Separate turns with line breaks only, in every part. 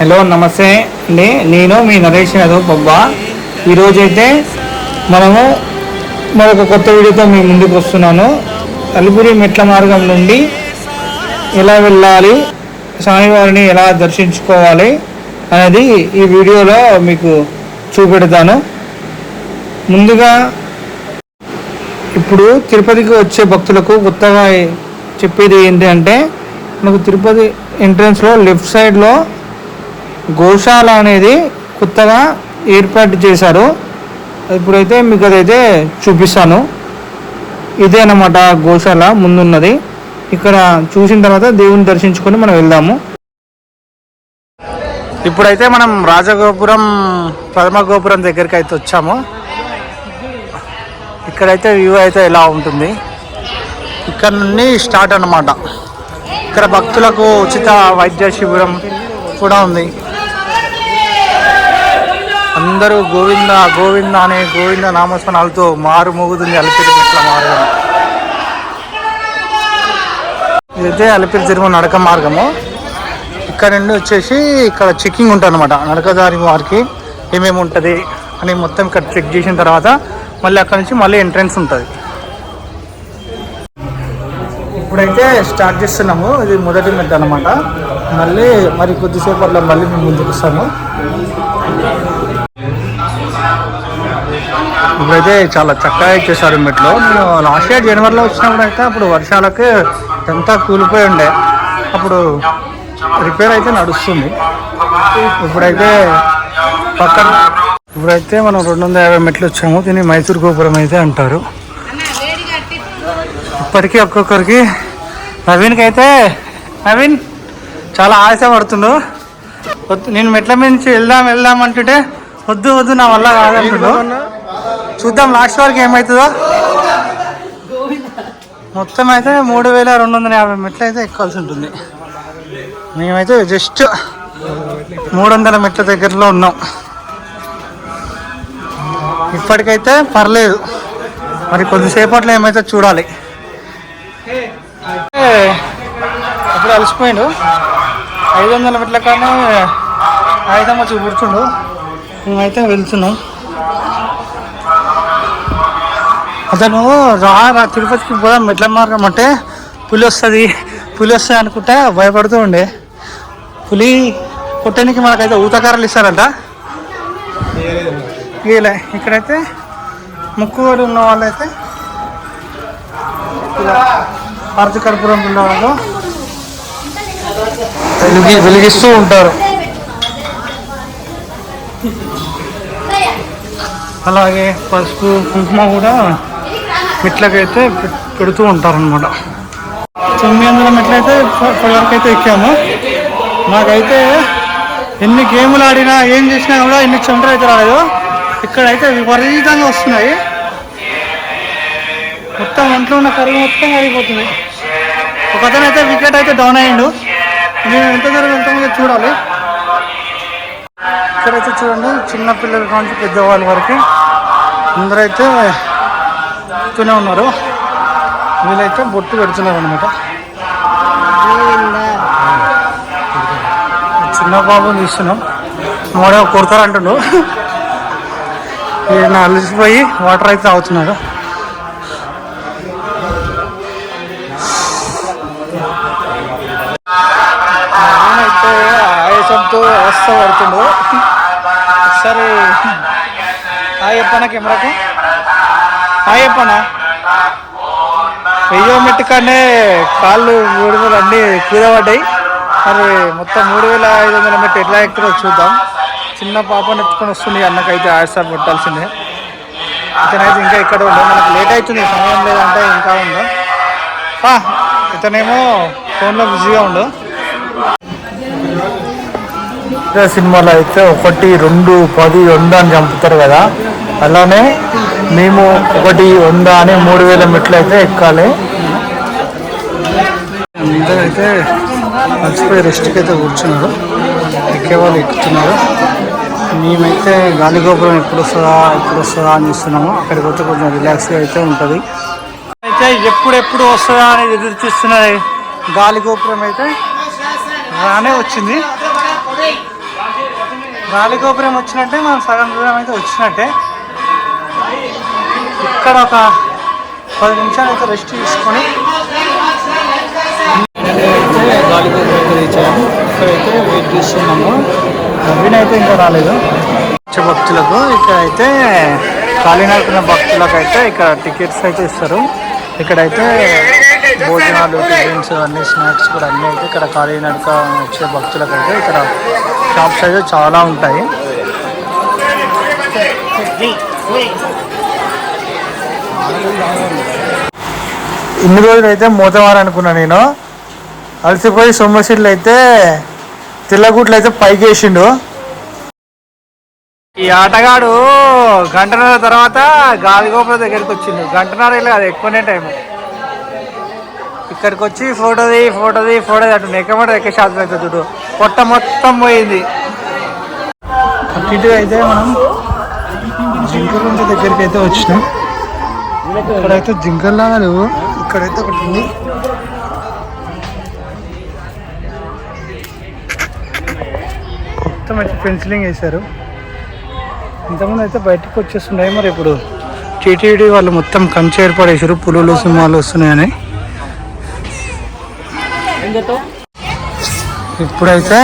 Hello నమస్తే అండి. నేను మీ నరేష్ యాదవ్ బొబ్బా. ఈరోజైతే మనము మరొక కొత్త వీడియోతో మీ ముందుకు వస్తున్నాను. అలిపురి మెట్ల మార్గం నుండి ఎలా వెళ్ళాలి స్వామివారిని ఎలా దర్శించుకోవాలి అనేది ఈ వీడియోలో మీకు చూపెడతాను. ముందుగా ఇప్పుడు తిరుపతికి వచ్చే భక్తులకు కొత్తగా చెప్పేది ఏంటి అంటే మనకు తిరుపతి ఎంట్రన్స్లో లెఫ్ట్ సైడ్లో గోశాల అనేది కొత్తగా ఏర్పాటు చేశారు. ఇప్పుడైతే మీకు అదైతే చూపిస్తాను. ఇదే అన్నమాట గోశాల ముందున్నది. ఇక్కడ చూసిన తర్వాత దేవుని దర్శించుకొని మనం వెళ్దాము. ఇప్పుడైతే మనం రాజగోపురం ప్రథమ గోపురం దగ్గరికి అయితే వచ్చాము. ఇక్కడైతే వ్యూ అయితే ఎలా ఉంటుంది? ఇక్కడ నుండి స్టార్ట్ అనమాట ఇక్కడ భక్తులకు ఉచిత వైద్య శిబిరం కూడా ఉంది. అందరూ గోవింద గోవింద అనే గోవింద నామస్మరణాలతో మారు మోగుతుంది అలిపిరి మెట్ల మార్గం ఇదైతే అలిపిరి తిరుమల నడక మార్గము. ఇక్కడ నుండి వచ్చేసి ఇక్కడ చెక్కింగ్ ఉంటుంది అనమాట నడకదారి వారికి ఏమేమి ఉంటుంది అని మొత్తం ఇక్కడ చెక్ చేసిన తర్వాత మళ్ళీ అక్కడ నుంచి మళ్ళీ ఎంట్రన్స్ ఉంటుంది. ఇప్పుడైతే స్టార్ట్ చేస్తున్నాము. ఇది మొదటి మెట్ అనమాట మళ్ళీ మరి కొద్దిసేపట్లో మళ్ళీ మేము ముందుకు వస్తాము. ఇప్పుడైతే చాలా చక్కగా ఇచ్చేసారు మెట్లు. నేను లాస్ట్ ఇయర్ జనవరిలో వచ్చినప్పుడు అయితే అప్పుడు వర్షాలకి ఎంత కూలిపోయి ఉండే. అప్పుడు రిపేర్ అయితే నడుస్తుంది. ఇప్పుడైతే పక్కన ఇప్పుడైతే మనం రెండు వందల యాభై మెట్లు వచ్చాము. దీన్ని మైసూర్ గోపురం అయితే అంటారు. ఇప్పటికీ ఒక్కొక్కరికి నవీన్కి అయితే నవీన్ చాలా ఆశ పడుతుండు వద్దు నేను మెట్ల మీద నుంచి వెళ్దాం వెళ్దాం అంటుంటే వద్దు వద్దు నా వల్ల కాదంటున్నాను చూద్దాం లాస్ట్ వరకు ఏమవుతుందో మొత్తం అయితే మూడు వేల రెండు వందల యాభై మెట్లు అయితే ఎక్కాల్సి ఉంటుంది. మేమైతే జస్ట్ మూడు వందల మెట్ల దగ్గరలో ఉన్నాం. ఇప్పటికైతే పర్లేదు. మరి కొద్దిసేపట్లో ఏమైతే చూడాలి. ఏ, అప్పుడు అలసిపోయిండు. ఐదు వందల మెట్ల కానీ ఐదమ్మ వచ్చి మేమైతే వెళ్తున్నాం. అతను రా తిరుపతికి పోదాం మెట్ల మార్గం అంటే పులి వస్తుంది పులి వస్తుంది అనుకుంటే భయపడుతూ ఉండే. పులి కొట్టడానికి మనకైతే ఊతకారాలు ఇస్తారంట. ఇలా ఇక్కడైతే ముక్కుబడి ఉన్న వాళ్ళైతే ఇలా ఆర్థిక కర్పూరం ఉన్న వాళ్ళు వెలిగి వెలిగిస్తూ ఉంటారు. అలాగే పసుపు కుంకుమ కూడా మెట్లకైతే పె- పెడుతూ ఉంటారనమాట తొమ్మిది వందల మెట్లయితే ఇప్ప- ఇప్పటివరకు అయితే ఎక్కాము. నాకైతే ఎన్ని గేములు ఆడినా ఏం చేసినా కూడా ఎన్ని చెమటలు అయితే రాలేదు. ఇక్కడైతే విపరీతంగా వస్తున్నాయి. మొత్తం ఒంట్లో ఉన్న కరువు మొత్తం అయిపోతుంది ఒక అతను అయితే వికెట్ అయితే డౌన్ అయ్యిండు. మేము ఎంత దూరం వెళ్తామో చూడాలి. ఇక్కడైతే చూడండి చిన్నపిల్లల నుంచి పెద్దవాళ్ళ వరకు. అందరైతే ఎక్కుతూనే ఉన్నారు. వీళ్ళైతే బొట్టు పెడుతున్నారు అనమాట చిన్న బాబుని తీస్తున్నాం మోడో కొడతారంటుండు ఈయన అలసిపోయి వాటర్ అయితే తాగుతున్నాడు. అయితే ఆయాసంతో అవస్థ పడుతుండు. ఒకసారి హాయ్ చెప్పనా కెమెరాకు. హాయ్ చెప్పనా వెయ్యో మెట్టు కాళ్ళు మూడు వేలు అన్నీ కూరబడ్డాయి మరి మొత్తం మూడు వేల ఐదు వందల మెట్టు ఎట్లా ఎక్కుతుందో చూద్దాం. చిన్న పాపను ఎత్తుకొని వస్తుంది అన్నకైతే ఆశ పట్టాల్సిందే ఇతనైతే ఇంకా ఇక్కడ ఉండే మనకు లేట్ అవుతుంది సమయం లేదంటే ఇంకా ఉండు. పా ఇతనేమో ఫోన్లో బిజీగా ఉండు. సినిమాలో అయితే ఒకటి రెండు పది వంద అని చంపుతారు కదా. అలానే మేము ఒకటి వంద అని మూడు వేల మెట్లు అయితే ఎక్కాలి. అందరైతే మర్చిపోయి రెస్ట్కి అయితే కూర్చున్నారు ఎక్కేవాళ్ళు ఎక్కుతున్నారు. మేమైతే గాలిగోపురం ఎప్పుడు వస్తుందా ఎప్పుడు వస్తుందా అని చూస్తున్నాము. అక్కడికి వచ్చి కొంచెం రిలాక్స్గా అయితే ఉంటుంది. అయితే ఎప్పుడెప్పుడు వస్తుందా అని ఎదురు గాలి గాలిగోపురం అయితే రానే వచ్చింది. గాలి గోపురం వచ్చినట్టే మనం సగం దూరం అయితే వచ్చినట్టే. ఇక్కడ ఒక పది నిమిషాలు అయితే రెస్ట్ తీసుకొని అయితే గాలిపూర్ అయితే రీచ్ అయ్యాము ఇక్కడైతే వెయిట్ చేస్తున్నాము. నవీన్ అయితే ఇంకా రాలేదు. భక్తులకు ఇక్కడ అయితే కాలినడకన భక్తులకు అయితే ఇక్కడ టికెట్స్ అయితే ఇస్తారు. ఇక్కడైతే భోజనాలు టిఫిన్స్ అన్ని స్నాక్స్ కూడా అన్నీ అయితే ఇక్కడ కాలినడక వచ్చే భక్తులకు అయితే ఇక్కడ షాప్స్ అయితే చాలా ఉంటాయి. ఇన్ని రోజులు అయితే మూతవారు అనుకున్నా నేను. అలసిపోయి సొమ్మసిడ్లు అయితే తెల్లగుట్లు అయితే పైకి వేసిండు ఈ ఆటగాడు గంటన్నర తర్వాత గాలిగోపురం దగ్గరికి వచ్చిండు గంటన్నర ఇలా అది ఎక్కువనే టైం ఇక్కడికి వచ్చి ఫోటోది ఫోటోది ఫోటోది అటు నెక్కమట ఎక్క శాతం అవుతుంది చూడు. పొట్ట మొత్తం పోయింది. అటు ఇటు అయితే మనం జింకల దగ్గరికి అయితే వచ్చినాం. ఇక్కడైతే జింకల్లాగా లేవు. ఇక్కడైతే ఒకటి ఉంది. మొత్తం అయితే పెన్సిలింగ్ వేశారు. ఇంతకుముందు అయితే బయటకు వచ్చేస్తున్నాయి మరి ఇప్పుడు టీటీడీ వాళ్ళు మొత్తం కంచె ఏర్పడేసారు పులులు సింహాలు వస్తున్నాయని. ఇప్పుడైతే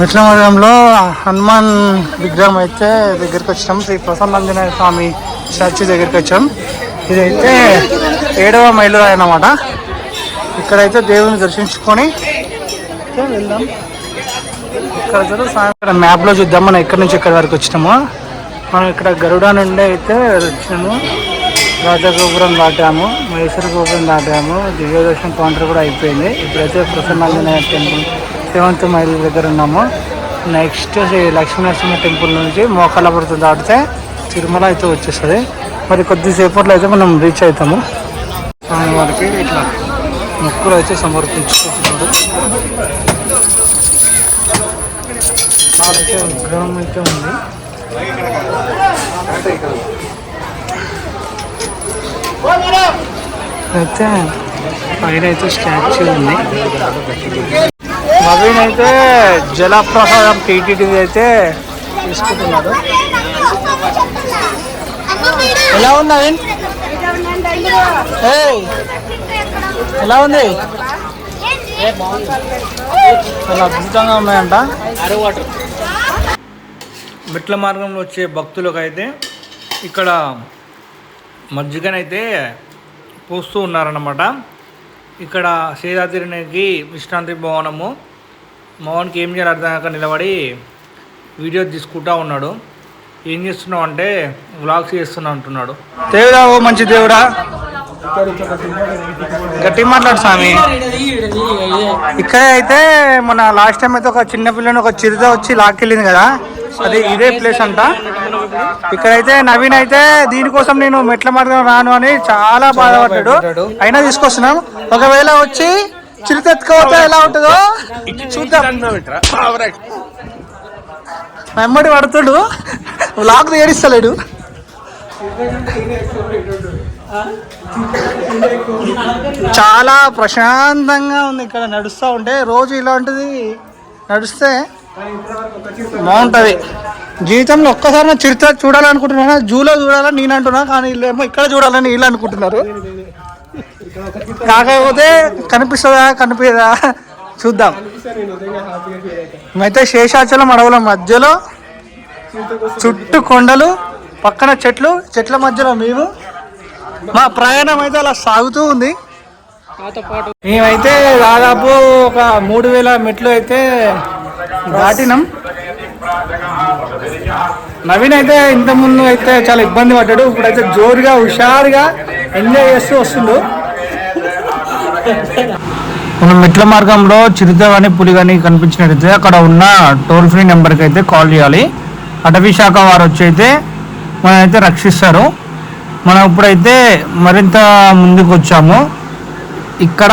విష్ణువర్గంలో హనుమాన్ విగ్రహం అయితే దగ్గరికి వచ్చాం శ్రీ ప్రసన్నాంజనేయ స్వామి స్టాచ్యూ దగ్గరికి వచ్చాం. ఇదైతే ఏడవ మైలురాయి అన్నమాట ఇక్కడైతే దేవుని దర్శించుకొని వెళ్దాం. ఇక్కడ సాయంత్రం మ్యాప్లో చూద్దాం. మనం ఎక్కడి నుంచి ఎక్కడి వరకు వచ్చినాము. మనం ఇక్కడ గరుడ నుండి అయితే వచ్చినాము. రాజగోపురం దాటాము. మైసూర్ గోపురం దాటాము. దివ్యదర్శనం కౌంటర్ కూడా అయిపోయింది. ఇప్పుడైతే ప్రసన్నాంజనేయ టెంపుల్ సెవెంత్ మైల్ దగ్గర ఉన్నాము. నెక్స్ట్ శ్రీ లక్ష్మీనరసింహ టెంపుల్ నుంచి మోకాలపురం దాటితే తిరుమల అయితే వచ్చేస్తుంది. మరి కొద్దిసేపట్లో అయితే మనం రీచ్ అవుతాము. స్వామి వారికి ఇట్లా మొక్కులు అయితే సమర్పించుకుంటున్నారు. అయితే విగ్రహం అయితే ఉంది. అయితే పైన అయితే స్టాచ్యూ ఉంది. నవీన్ అయితే జలప్రసాదం టీటీడీ అయితే తీసుకుంటున్నారు. ఎలా ఉంది ఎలా ఉంది? చాలా అద్భుతంగా ఉన్నాయంట. మెట్ల మార్గంలో వచ్చే భక్తులకు అయితే ఇక్కడ మజ్జిగనైతే పోస్తూ ఉన్నారన్నమాట. ఇక్కడ సేదాతిరినికి విశ్రాంతి భవనము. మోహన్కి ఏం చేయాలి అర్థం కాక నిలబడి వీడియో తీసుకుంటా ఉన్నాడు. ఏం చేస్తున్నావు అంటే వ్లాగ్స్ చేస్తున్నా అంటున్నాడు. దేవుడా ఓ మంచి దేవుడా. గట్టి మాట్లాడు స్వామి. ఇక్కడ అయితే మన లాస్ట్ టైం అయితే ఒక చిన్న పిల్లని ఒక చిరుత వచ్చి లాక్కెళ్ళింది కదా. అది ఇదే ప్లేస్ అంట. ఇక్కడైతే నవీన్ అయితే దీనికోసం నేను మెట్ల మార్గం రాను అని చాలా బాధపడ్డాడు. అయినా తీసుకొస్తున్నాం. ఒకవేళ వచ్చి చిరుత ఎత్తుకోతే ఎలా ఉంటుందో? చూద్దాం. మెమ్మడి పడుతుడు. లాక్ ఏడిస్తలేడు. చాలా ప్రశాంతంగా ఉంది ఇక్కడ నడుస్తూ ఉంటే. రోజు ఇలాంటిది నడిస్తే బాగుంటుంది. జీవితంలో ఒక్కసారి చిరుత చూడాలనుకుంటున్నాను? జూలో చూడాలని నేను అంటున్నా. కానీ వీళ్ళేమో ఇక్కడ చూడాలని వీళ్ళు అనుకుంటున్నారు. కాకపోతే కనిపిస్తుందా? కనిపించదా? చూద్దాం. అయితే. శేషాచలం అడవుల మధ్యలో చుట్టూ కొండలు పక్కన చెట్లు చెట్ల మధ్యలో మేము. మా ప్రయాణం అయితే అలా సాగుతూ ఉంది. మేమైతే దాదాపు ఒక మూడు వేల మెట్లు అయితే దాటినాం. నవీన్ అయితే ఇంత ముందు అయితే చాలా ఇబ్బంది పడ్డాడు. ఇప్పుడైతే జోరుగా హుషారుగా ఎంజాయ్ చేస్తూ వస్తుండు. మనం మెట్ల మార్గంలో చిరుత కానీ పులి కానీ కనిపించినట్లయితే అక్కడ ఉన్న టోల్ ఫ్రీ నెంబర్కి అయితే కాల్ చేయాలి. అటవీ శాఖ వారు వచ్చి అయితే మనమైతే రక్షిస్తారు. మనం ఇప్పుడైతే మరింత ముందుకు వచ్చాము ఇక్కడ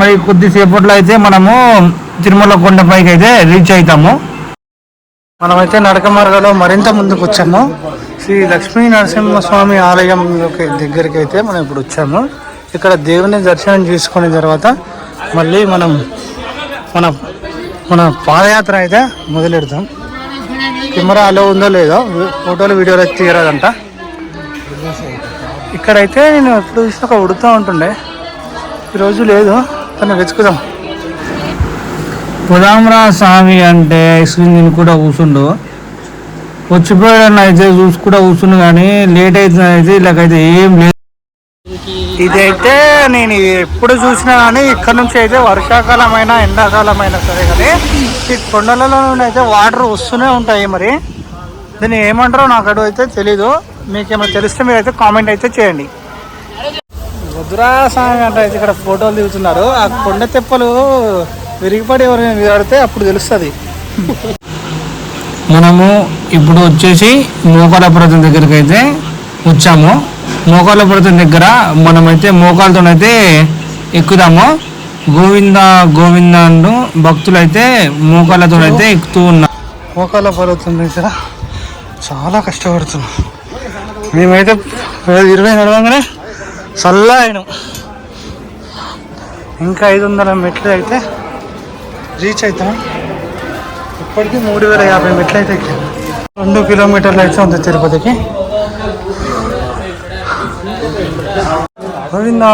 మరి కొద్దిసేపట్లో అయితే మనము తిరుమల కొండపైకి అయితే రీచ్ అవుతాము మనమైతే నడక మార్గంలో మరింత ముందుకు వచ్చాము శ్రీ లక్ష్మీ నరసింహస్వామి ఆలయం దగ్గరికి అయితే మనం ఇప్పుడు వచ్చాము ఇక్కడ దేవుని దర్శనం చేసుకున్న తర్వాత మళ్ళీ మనం మన మన పాదయాత్ర అయితే మొదలెడతాం కెమెరా అలో ఉందో లేదో ఫోటోలు వీడియోలు అయితే తీయరాదంట. ఇక్కడైతే నేను ఎప్పుడు చూసినా ఒక ఉడుతూ ఉంటుండే. ఈరోజు లేదు కానీ వెతుకుదాం. పుదామరా స్వామి అంటే నేను కూడా కూర్చుండు. వచ్చిపోయాడు అయితే చూసి కూడా కూర్చుండు కానీ లేట్ అవుతుంది అయితే ఇలాగైతే ఏం లేదు. ఇదైతే నేను ఎప్పుడు చూసినా కానీ ఇక్కడ నుంచి అయితే వర్షాకాలమైన అయినా ఎండాకాలం అయినా సరే కానీ ఈ కొండలలో నుండి అయితే వాటర్ వస్తూనే ఉంటాయి మరి. దీన్ని ఏమంటారో నాకు అటు అయితే తెలీదు. మీకేమైనా తెలిస్తే మీరు అయితే కామెంట్ అయితే చేయండి. వద్దురా అంటే అయితే ఇక్కడ ఫోటోలు దిగుతున్నారు. ఆ కొండ తెప్పలు విరిగిపడి ఎవరైనా విరాడితే అప్పుడు తెలుస్తుంది. మనము ఇప్పుడు వచ్చేసి మోకాలపురం దగ్గరికి అయితే వచ్చాము. పడుతున్న దగ్గర మనమైతే మోకాలతోనైతే ఎక్కుదాము. గోవింద గోవింద అంటూ భక్తులైతే మోకాలతోనైతే ఎక్కుతూ ఉన్నారు మోకాళ్ళ పర్వతం దగ్గర చాలా కష్టపడుతున్నాం. మేమైతే ఇరవై నడవంగానే చల్లా అయినాం ఇంకా ఐదు వందల మెట్లు అయితే రీచ్ అవుతాం ఇప్పటికీ మూడు వేల యాభై మెట్లు అయితే ఎక్కాం. రెండు కిలోమీటర్లు అయితే ఉంది తిరుపతికి. గోవింద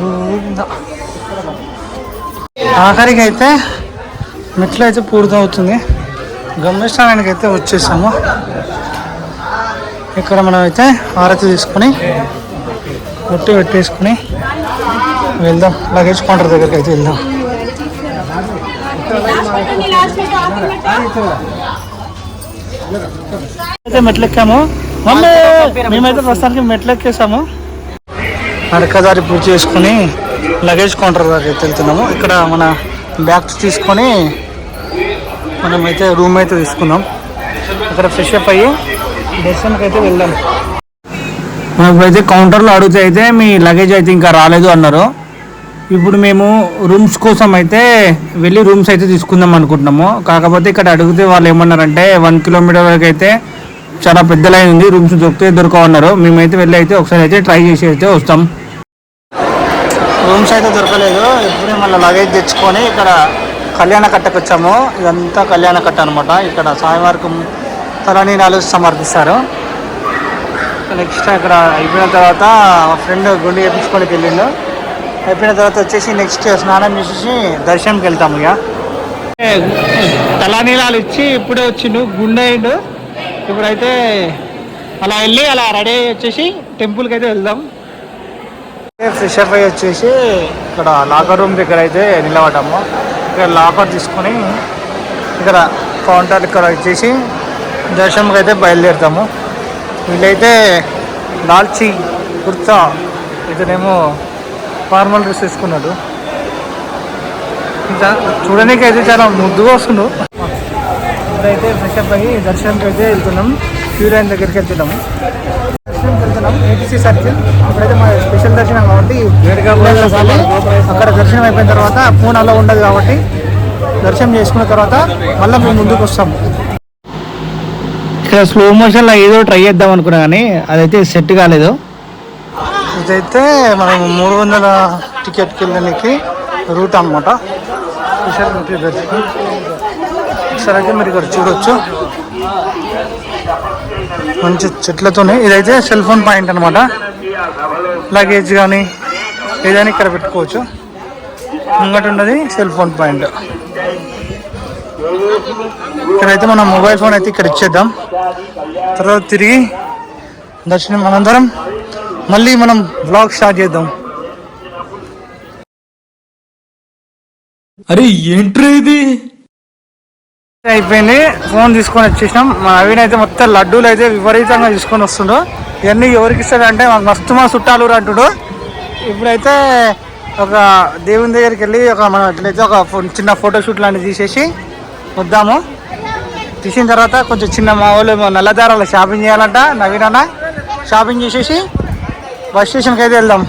గోవింద. ఆఖరికి అయితే మెట్లు అయితే పూర్తవుతుంది. గమ్యస్థానానికి అయితే వచ్చేసాము. ఇక్కడ మనం అయితే ఆరతి తీసుకొని ఒట్టి పెట్టేసుకొని వెళ్దాం. లగేజ్ కౌంటర్ దగ్గరికి అయితే వెళ్దాం అయితే మెట్లెక్కాము. మమ్మీ మేమైతే ప్రస్తుతానికి మెట్లెక్కేసాము. నడకదారి పూజ చేసుకుని లగేజ్ కౌంటర్ దగ్గర అయితే వెళ్తున్నాము. ఇక్కడ మన బ్యాగ్స్ తీసుకొని మనమైతే రూమ్ అయితే తీసుకున్నాం. అక్కడ ఫ్రెష్ అప్ అయ్యి దర్శనంకి అయితే వెళ్దాం. మనకైతే కౌంటర్లో అడిగితే అయితే మీ లగేజ్ అయితే ఇంకా రాలేదు అన్నారు. ఇప్పుడు మేము రూమ్స్ కోసం అయితే వెళ్ళి రూమ్స్ అయితే తీసుకుందాం అనుకుంటున్నాము. కాకపోతే ఇక్కడ అడిగితే వాళ్ళు ఏమన్నారంటే వన్ కిలోమీటర్ వరకు అయితే చాలా పెద్ద లైన్ ఉంది రూమ్స్ దొరికితే దొరకవన్నారు. మేమైతే వెళ్ళి అయితే ఒకసారి అయితే ట్రై చేసి అయితే వస్తాం. రూమ్స్ అయితే దొరకలేదు. ఇప్పుడే మళ్ళీ లగేజ్ తెచ్చుకొని ఇక్కడ కళ్యాణ కట్టకు వచ్చాము. ఇదంతా కళ్యాణ కట్ట అనమాట ఇక్కడ స్వామివారికి తలనీలాలు సమర్పిస్తారు. నెక్స్ట్ అక్కడ అయిపోయిన తర్వాత మా ఫ్రెండ్ గుండె చేపించుకోనికి వెళ్ళిండు. అయిపోయిన తర్వాత వచ్చేసి నెక్స్ట్ స్నానం చేసేసి దర్శనంకి వెళ్తాము ఇక. తలనీలాలు ఇచ్చి ఇప్పుడే వచ్చిండు గుండె అయిండు. ఇప్పుడైతే అలా వెళ్ళి అలా రెడీ అయ్యి వచ్చేసి టెంపుల్కి అయితే వెళ్దాం. ఫ్రెషర్ అయ్యి వచ్చేసి ఇక్కడ లాకర్ రూమ్ దగ్గర అయితే నిలబడ్డాము. ఇక్కడ లాకర్ తీసుకొని ఇక్కడ కౌంటర్ ఇక్కడ వచ్చేసి దర్శనంకి అయితే బయలుదేరుతాము. వీళ్ళైతే లాల్చి కుర్తా ఇతనేమో ఫార్మల్ డ్రెస్ వేసుకున్నాడు. ఇంకా చూడడానికి అయితే చాలా ముద్దుగా వస్తుండు ఇప్పుడైతే ఫ్రెష్ అప్ అయ్యి దర్శనంకి అయితే వెళ్తున్నాం. క్యూ లైన్ దగ్గరికి వెళ్తున్నాము దర్శనంకి వెళ్తున్నాం. ఏటీసీ సర్కిల్ ఇప్పుడైతే మా స్పెషల్ దర్శనం కాబట్టి అక్కడ దర్శనం అయిపోయిన తర్వాత ఫోన్ అలా ఉండదు కాబట్టి దర్శనం చేసుకున్న తర్వాత మళ్ళీ మేము ముందుకు వస్తాము ఇక్కడ స్లో మోషన్లో ఏదో ట్రై చేద్దాం అనుకున్నా కానీ అదైతే సెట్ కాలేదు. ఇదైతే మనం మూడు వందల టికెట్కి వెళ్ళడానికి రూట్ అనమాట స్పెషల్ ఒకసారి అయితే మీరు ఇక్కడ చూడొచ్చు. మంచి చెట్లతోనే. ఇదైతే సెల్ ఫోన్ పాయింట్ అనమాట లగేజ్ కానీ ఏదైనా ఇక్కడ పెట్టుకోవచ్చు. ముంగట ఉన్నది సెల్ ఫోన్ పాయింట్ ఇక్కడైతే మనం మొబైల్ ఫోన్ అయితే ఇక్కడ ఇచ్చేద్దాం. తర్వాత తిరిగి దర్శనం అనంతరం మళ్ళీ మనం బ్లాగ్ స్టార్ట్ చేద్దాం.
అరే ఏంట్రా ఇది?
అయిపోయింది. ఫోన్ తీసుకొని వచ్చేసినాం. మా నవీన్ అయితే మొత్తం లడ్డూలు అయితే విపరీతంగా తీసుకొని వస్తుండు. ఇవన్నీ ఎవరికి ఇస్తాడంటే మాకు మస్తు మా చుట్టాలు అంటుడు. ఇప్పుడైతే ఒక దేవుని దగ్గరికి వెళ్ళి ఒక మనం ఎట్లయితే ఒక చిన్న ఫోటోషూట్ లాంటివి తీసేసి వద్దాము. తీసిన తర్వాత కొంచెం చిన్న మా వాళ్ళు నల్లదారాలు షాపింగ్ చేయాలంట. నవీనన్న షాపింగ్ చేసేసి బస్ స్టేషన్కి అయితే వెళ్దాం.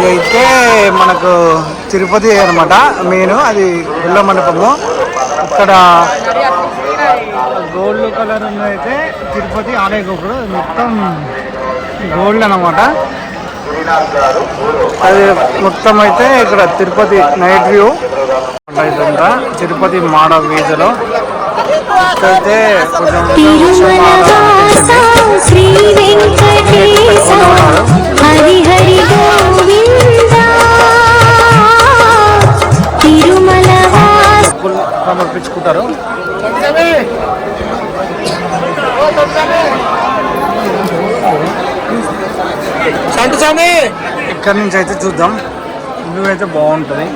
ఇదైతే మనకు తిరుపతి అనమాట మెయిన్ అది గుళ్ళ మండపము ఇక్కడ గోల్డ్ కలర్ అయితే తిరుపతి ఆలయ గోపురం మొత్తం గోల్డ్ అనమాట అది మొత్తం అయితే ఇక్కడ తిరుపతి నైట్ వ్యూ ఇదంతా తిరుపతి మాడ వీధిలో ఇక్కడైతే కొంచెం సమర్పించుకుంటారు ఇక్కడ నుంచి అయితే చూద్దాం. వ్యూ అయితే బాగుంటుంది.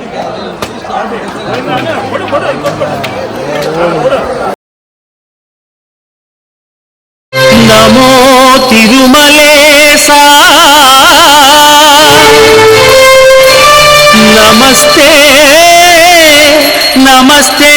నమో తిరుమలేశా. నమస్తే நமஸ்தே